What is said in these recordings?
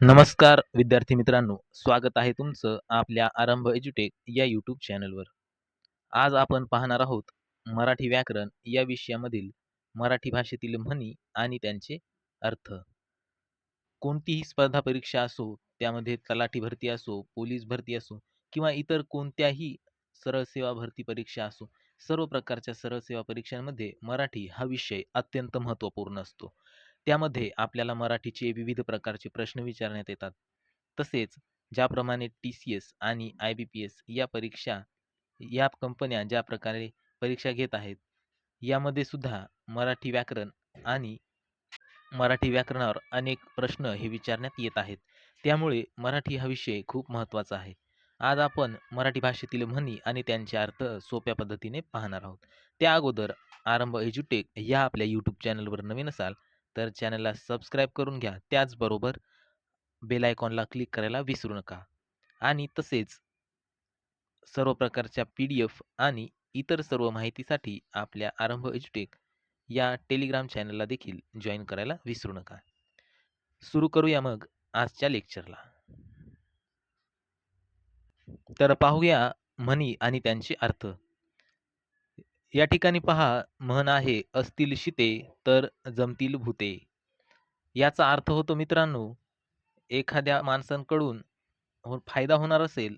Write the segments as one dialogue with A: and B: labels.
A: नमस्कार विद्यार्थी मित्रांनो, स्वागत आहे तुमचं आपल्या आरंभ एज्युटेक या यूट्यूब चॅनलवर. आज आपण पाहणार आहोत मराठी व्याकरण या विषयामधील मराठी भाषेतील म्हणी आणि त्यांचे अर्थ. कोणतीही स्पर्धा परीक्षा असो, त्यामध्ये तलाठी भरती असो, पोलीस भरती असो किंवा इतर कोणत्याही सरळ सेवा भरती परीक्षा असो, सर्व प्रकारच्या सरळ सेवा परीक्षांमध्ये मराठी हा विषय अत्यंत महत्त्वपूर्ण असतो. त्यामध्ये आपल्याला मराठीचे विविध प्रकारचे प्रश्न विचारण्यात येतात. तसेच ज्याप्रमाणे टी-सी-एस आणि आय-बी-पी-एस या परीक्षा या कंपन्या ज्या प्रकारे परीक्षा घेत आहेत, यामध्ये सुद्धा मराठी व्याकरण आणि मराठी व्याकरणावर अनेक प्रश्न हे विचारण्यात येत आहेत. त्यामुळे मराठी हा विषय खूप महत्त्वाचा आहे. आज आपण मराठी भाषेतील म्हणी आणि त्यांचे अर्थ सोप्या पद्धतीने पाहणार आहोत. त्या अगोदर आरंभ एज्युटेक या आपल्या यूट्यूब चॅनलवर नवीन असाल, तर चॅनलला सबस्क्राईब करून घ्या. त्याचबरोबर बेल आयकॉनला क्लिक करायला विसरू नका. आणि तसेच सर्व प्रकारच्या पी-डी-एफ आणि इतर सर्व माहितीसाठी आपल्या आरंभ एज्युटेक या टेलिग्राम चॅनलला देखील जॉईन करायला विसरू नका. सुरू करूया मग आजच्या लेक्चरला. तर पाहूया म्हणी आणि त्यांचे अर्थ. या ठिकाणी पहा म्हण आहे असतील शिते तर जमतील भूते याचा अर्थ होतो मित्रांनो, एखाद्या माणसांकडून हो फायदा होणार असेल,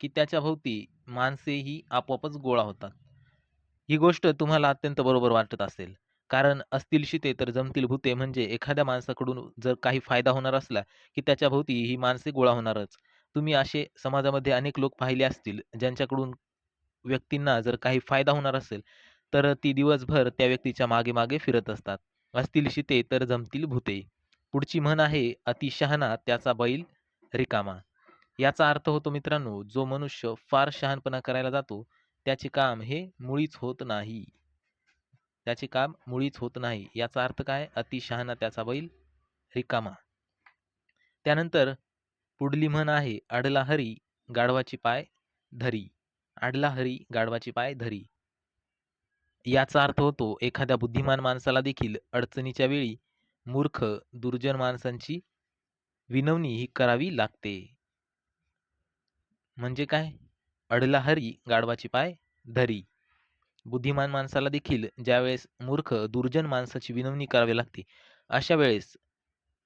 A: की त्याच्या भोवती माणसेही आपोआपच गोळा होतात. ही गोष्ट तुम्हाला अत्यंत बरोबर वाटत असेल. कारण असतील शिते तर जमतील भूते म्हणजे एखाद्या माणसाकडून जर काही फायदा होणार असला, की त्याच्या भोवती ही माणसे गोळा होणारच. तुम्ही असे समाजामध्ये अनेक लोक पाहिले असतील, ज्यांच्याकडून व्यक्तींना जर काही फायदा होणार असेल, तर ती दिवसभर त्या व्यक्तीच्या मागे-मागे फिरत असतात. असतील शिते तर जमतील भुते. पुढची म्हण आहे अति शहाणा त्याचा बैल रिकामा. याचा अर्थ होतो मित्रांनो, जो मनुष्य फार शहाणपणा करायला जातो, त्याचे काम हे मुळीच होत नाही. त्याचे काम मुळीच होत नाही. याचा अर्थ काय? अति शहाणा त्याचा बैल रिकामा. त्यानंतर पुढली म्हण आहे अडला हरी गाढवाची पाय धरी. आडला हरी गाढवाची पाय धरी. याचा अर्थ होतो एखाद्या बुद्धिमान माणसाला देखील अडचणीच्या वेळी मूर्ख, दुर्जन माणसांची विनवणी ही करावी लागते. म्हणजे काय? अडला हरी गाढवाची पाय धरी. बुद्धिमान माणसाला देखील ज्यावेळेस मूर्ख, दुर्जन माणसाची विनवणी करावी लागते, अशा वेळेस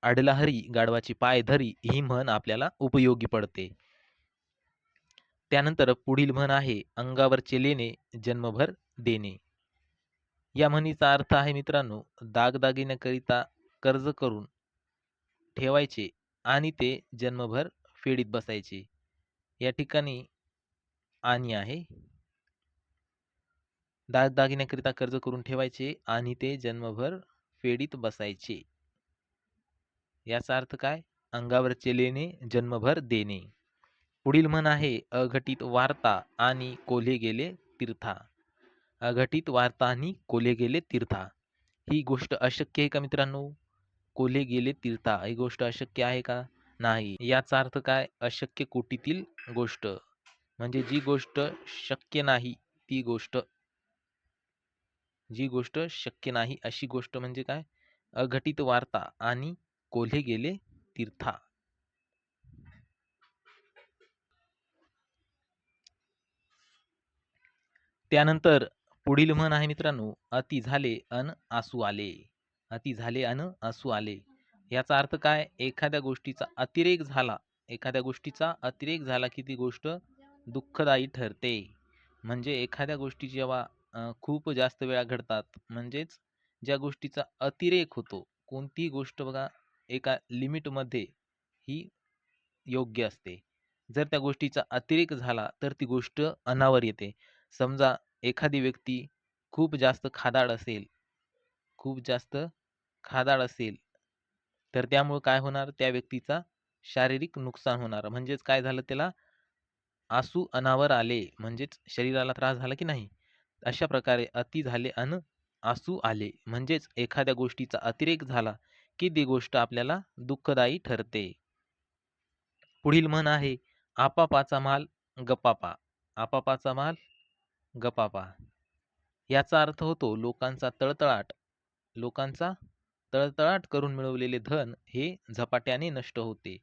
A: अडला हरी गाढवाची पाय धरी ही म्हण आपल्याला उपयोगी पडते. त्यानंतर पुढील म्हण आहे अंगावरचे लेणे जन्मभर देणे. या म्हणीचा अर्थ आहे मित्रांनो, दागदागिन्याकरिता कर्ज करून ठेवायचे आणि ते जन्मभर फेडीत बसायचे. या ठिकाणी आणि आहे. दागदागिन्याकरिता कर्ज करून ठेवायचे आणि ते जन्मभर फेडीत बसायचे. याचा अर्थ काय? अंगावरचे लेणे जन्मभर देणे. पुढील म्हण आहे अघटित वार्ता आणि कोल्हे गेले तीर्था. अघटित वार्ता आणि कोल्हे गेले तीर्था. ही गोष्ट अशक्य आहे का मित्रांनो? कोल्हे गेले तीर्था ही गोष्ट अशक्य आहे का? नाही. याचा अर्थ काय? अशक्य कोटीतील गोष्ट. म्हणजे जी गोष्ट शक्य नाही ती गोष्ट. जी गोष्ट शक्य नाही अशी गोष्ट म्हणजे काय? अघटित वार्ता आणि कोल्हे गेले तीर्था. त्यानंतर पुढील म्हण आहे मित्रांनो अति झाले अन आसू आले. अति झाले अन आसू आले. याचा अर्थ काय? एखाद्या गोष्टीचा अतिरेक झाला, एखाद्या गोष्टीचा अतिरेक झाला की ती गोष्ट दुःखदायी ठरते. म्हणजे एखाद्या गोष्टी जेव्हा खूप जास्त वेळा घडतात, म्हणजेच ज्या गोष्टीचा अतिरेक होतो, कोणतीही गोष्ट बघा एका लिमिटमध्ये ही योग्य असते. जर त्या गोष्टीचा अतिरेक झाला, तर ती गोष्ट अनावर येते. समजा एखादी व्यक्ती खूप जास्त खादाड असेल, खूप जास्त खादाड असेल, तर त्यामुळं काय होणार? त्या व्यक्तीचा शारीरिक नुकसान होणार. म्हणजेच काय झालं त्याला आसू अनावर आले, म्हणजेच शरीराला त्रास झाला की नाही? अशा प्रकारे अति झाले अन आसू आले. म्हणजेच एखाद्या गोष्टीचा अतिरेक झाला, की ती गोष्ट आपल्याला दुःखदायी ठरते. पुढील म्हण आहे आपापाचा माल गपापा. आपापाचा माल गपापा. याचा अर्थ होतो लोकांचा तळतळाट. लोकांचा तळतळाट करून मिळवलेले धन हे झपाट्याने नष्ट होते.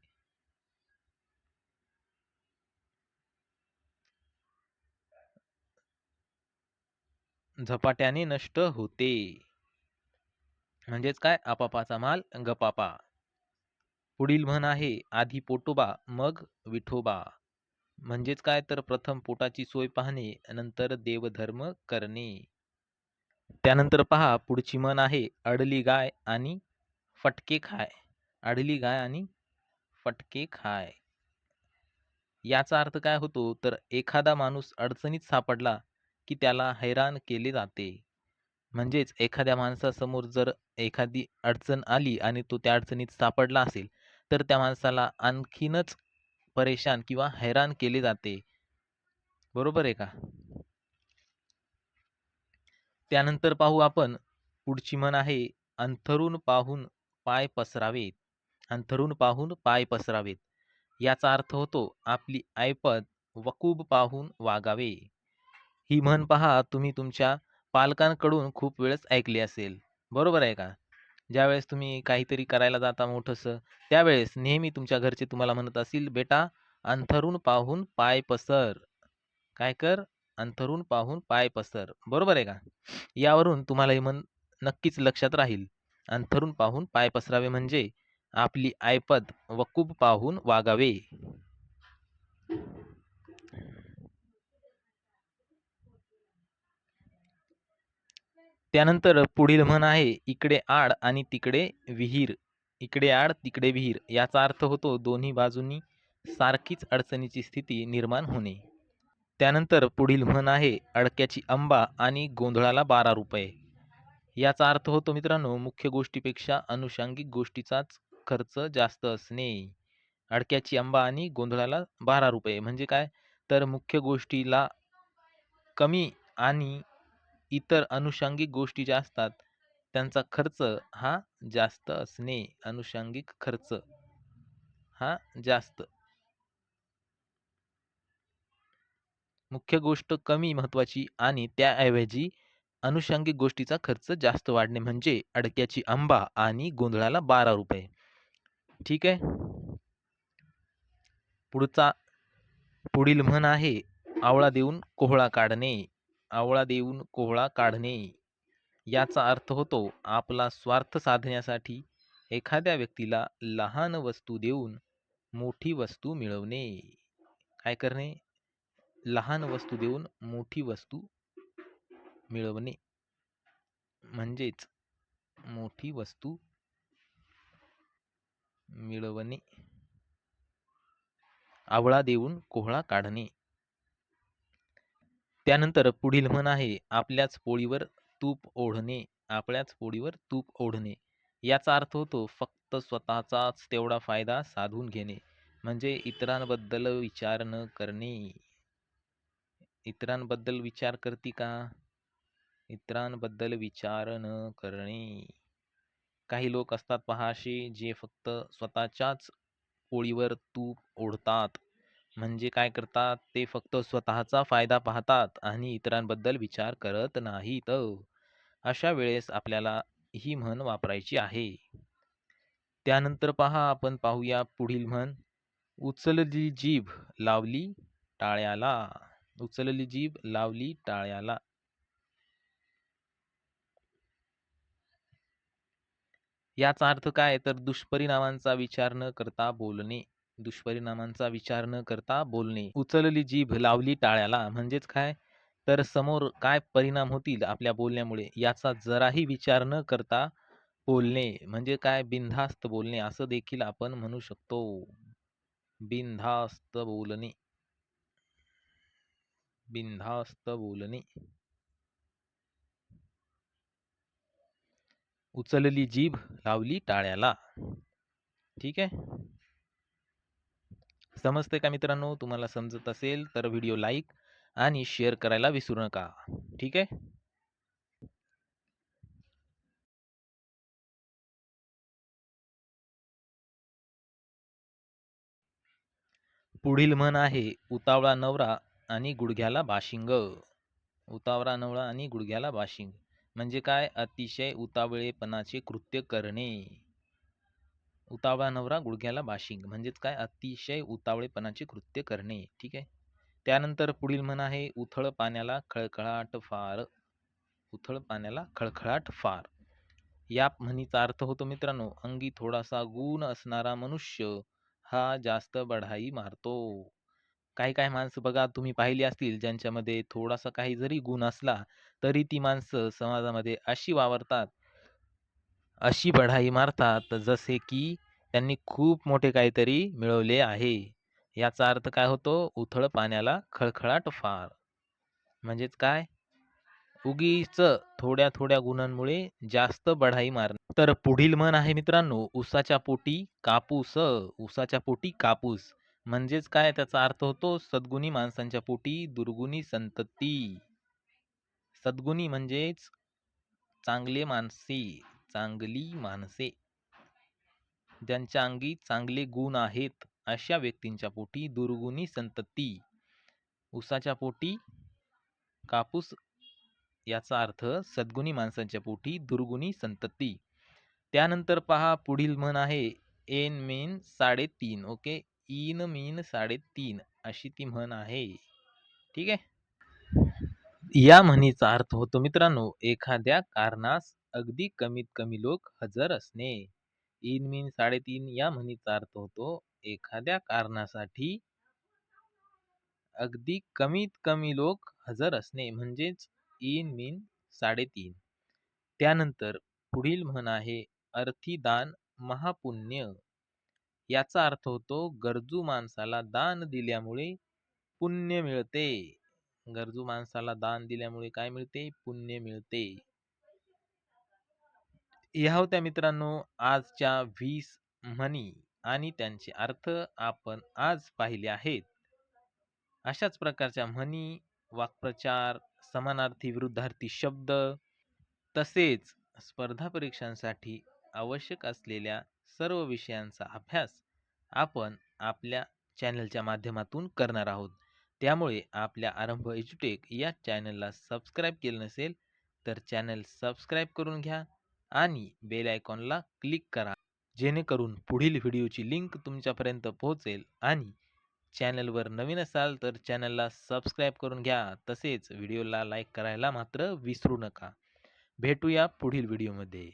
A: झपाट्याने नष्ट होते. म्हणजेच काय? आपापाचा माल गपापा. पुढील म्हण आहे आधी पोटोबा मग विठोबा. म्हणजेच काय? तर प्रथम पोटाची सोय पाहणे नंतर देवधर्म करणे. त्यानंतर पहा पुढची म्हण आहे अडली गाय आणि फटके खाय. अडली गाय आणि फटके खाय. याचा अर्थ काय होतो? तर एखादा माणूस अडचणीत सापडला की त्याला हैराण केले जाते. म्हणजेच एखाद्या माणसासमोर जर एखादी अडचण आली आणि तो त्या अडचणीत सापडला असेल तर त्या माणसाला आणखीनच परेशान किंवा हैराण केले जाते. बरोबर आहे का? त्यानंतर पाहू आपण पुढची म्हण आहे अंथरून पाहून पाय पसरावेत. अंथरून पाहून पाय पसरावेत. याचा अर्थ होतो आपली ऐपत वकूब पाहून वागावे. ही म्हण पहा तुम्ही तुमच्या पालकांकडून खूप वेळेस ऐकली असेल. बरोबर आहे का? ज्यावेळेस तुम्ही काहीतरी करायला जाता मोठंसं त्यावेळेस नेहमी तुमच्या घरचे तुम्हाला म्हणत असतील बेटा अंथरून पाहून पाय पसर. काय कर? अंथरून पाहून पाय पसर. बरोबर आहे का? यावरून तुम्हाला हे म्हण नक्कीच लक्षात राहील. अंथरून पाहून पाय पसरावे म्हणजे आपली आयपद वकूब पाहून वागावे. त्यानंतर पुढील म्हण आहे इकडे आड आणि तिकडे विहीर इकडे आड तिकडे विहीर. याचा अर्थ होतो दोन्ही बाजूंनी सारखीच अडचणीची स्थिती निर्माण होणे. त्यानंतर पुढील म्हण आहे अडक्याची आंबा आणि गोंधळाला बारा रुपये. याचा अर्थ होतो मित्रांनो मुख्य गोष्टीपेक्षा अनुषंगिक गोष्टीचाच खर्च जास्त असणे. अडक्याची आंबा आणि गोंधळाला बारा रुपये. म्हणजे काय? तर मुख्य गोष्टीला कमी आणि इतर अनुषंगिक गोष्टी ज्या असतात त्यांचा खर्च हा जास्त असणे अनुषंगिक खर्च हा जास्त. मुख्य गोष्ट कमी महत्वाची आणि त्याऐवजी अनुषंगिक गोष्टीचा खर्च जास्त वाढणे म्हणजे अडक्याची आंबा आणि गोंधळाला बारा रुपये. ठीक आहे? पुढचा पुढील म्हण आहे आवळा देऊन कोहळा काढणे. आवळा देऊन कोहळा काढणे याचा अर्थ होतो आपला स्वार्थ साधण्यासाठी एखाद्या व्यक्तीला लहान वस्तू देऊन मोठी वस्तू मिळवणे. काय करणे? लहान वस्तू देऊन मोठी वस्तू मिळवणे. म्हणजेच मोठी वस्तू मिळवणे. आवळा देऊन कोहळा काढणे. त्यानंतर पुढील म्हण आहे आपल्याच पोळीवर तूप ओढणे आपल्याच पोळीवर तूप ओढणे. याचा अर्थ होतो फक्त स्वतःचाच तेवढा फायदा साधून घेणे म्हणजे इतरांबद्दल विचार न करणे. इतरांबद्दल विचार करती का? इतरांबद्दल विचार न करणे. काही लोक असतात पहाशी जे फक्त स्वतःच्याच पोळीवर तूप ओढतात. म्हणजे काय करतात ते फक्त स्वतःचा फायदा पाहतात आणि इतरांबद्दल विचार करत नाहीत. अशा वेळेस आपल्याला ही म्हण वापरायची आहे. त्यानंतर पहा आपण पाहूया पुढील म्हण. उचलली जीभ लावली टाळ्याला. उचलली जीभ लावली टाळ्याला. याचा अर्थ काय? तर दुष्परिणामांचा विचार न करता बोलणे. दुष्परिणामांचा विचार न करता बोलणे. उचलली जीभ लावली टाळ्याला. म्हणजेच काय? तर समोर काय परिणाम होतील आपल्या बोलण्यामुळे? याचा जराही विचार न करता बोलणे. म्हणजे काय? बिनधास्त बोलणे. असं देखील आपण म्हणू शकतो. बिनधास्त बोलणे. बिनधास्त बोलणे. उचलली जीभ लावली टाळ्याला. ठीक आहे? समजते का मित्रांनो? तुम्हाला समजत असेल तर व्हिडिओ लाईक आणि शेअर करायला विसरू नका. ठीक आहे? पुढील म्हण आहे उतावळा नवरा आणि गुडघ्याला बाशिंग. उतावळा नवरा आणि गुडघ्याला बाशिंग. म्हणजे काय? अतिशय उतावळेपणाचे कृत्य करणे. उतावळा नवरा गुडघ्याला बाशिंग म्हणजेच काय? अतिशय उतावळेपणाचे कृत्य करणे ठीक आहे? त्यानंतर पुढील म्हण आहे उथळ पाण्याला खळखळाट फार उथळ पाण्याला खळखळाट फार. या म्हणीचा अर्थ होतो मित्रांनो अंगी थोडासा गुण असणारा मनुष्य हा जास्त बढाई मारतो. काही काही माणसं बघा तुम्ही पाहिली असतील ज्यांच्यामध्ये थोडासा काही जरी गुण असला तरी ती माणसं समाजामध्ये अशी वावरतात अशी बढाई मारतात जसे की त्यांनी खूप मोठे काहीतरी मिळवले आहे. याचा अर्थ काय होतो? उथळ पाण्याला खळखळाट फार. म्हणजेच काय? उगीच थोड्या थोड्या गुणांमुळे जास्त बढाई मारणे तर पुढील म्हण आहे मित्रांनो उसाच्या पोटी कापूस उसाच्या पोटी कापूस. म्हणजेच काय? त्याचा अर्थ होतो सद्गुणी माणसांच्या पोटी दुर्गुणी संतती. सद्गुणी म्हणजेच चांगले माणसे. चांगली माणसे. ज्यांच्या अंगी चांगले गुण आहेत अशा व्यक्तींच्या पोटी दुर्गुणी संतती. उसाच्या पोटी कापूस याचा अर्थ सद्गुणी माणसांच्या पोटी दुर्गुणी संतती. त्यानंतर पहा पुढील म्हण आहे एन मीन साडेतीन ओके? इन मीन साडेतीन अशी ती म्हण आहे. ठीक आहे? या म्हणीचा अर्थ होतो मित्रांनो एखाद्या कारणास अगदी कमीत कमी लोक हजर असणे. इन मिन साडेतीन या म्हणीचा अर्थ होतो एखाद्या कारणासाठी अगदी कमीत कमी लोक हजर असणे म्हणजेच इन मिन साडेतीन. त्यानंतर पुढील म्हण आहे अर्थी दान महापुण्य. याचा अर्थ होतो गरजू माणसाला दान दिल्यामुळे पुण्य मिळते. गरजू माणसाला दान दिल्यामुळे काय मिळते? पुण्य मिळते. ह्या होत्या मित्रांनो आजच्या वीस म्हणी आणि त्यांचे अर्थ आपण आज पाहिले आहेत. अशाच प्रकारच्या म्हणी वाक्प्रचार समानार्थी विरुद्धार्थी शब्द तसेच स्पर्धा परीक्षांसाठी आवश्यक असलेल्या सर्व विषयांचा अभ्यास आपण आपल्या चॅनलच्या माध्यमातून करणार आहोत. त्यामुळे आपल्या आरंभ एज्युटेक या चॅनलला सबस्क्राईब केलं नसेल तर चॅनल सबस्क्राईब करून घ्या. आणि बेल आयकॉनला क्लिक करा. जेणेकरून पुढील व्हिडिओची लिंक तुमच्यापर्यंत पोहोचेल आणि चॅनलवर नवीन असाल तर चॅनलला सबस्क्राईब करून घ्या. तसेच व्हिडिओला लाईक करायला मात्र विसरू नका. भेटूया पुढील व्हिडिओमध्ये.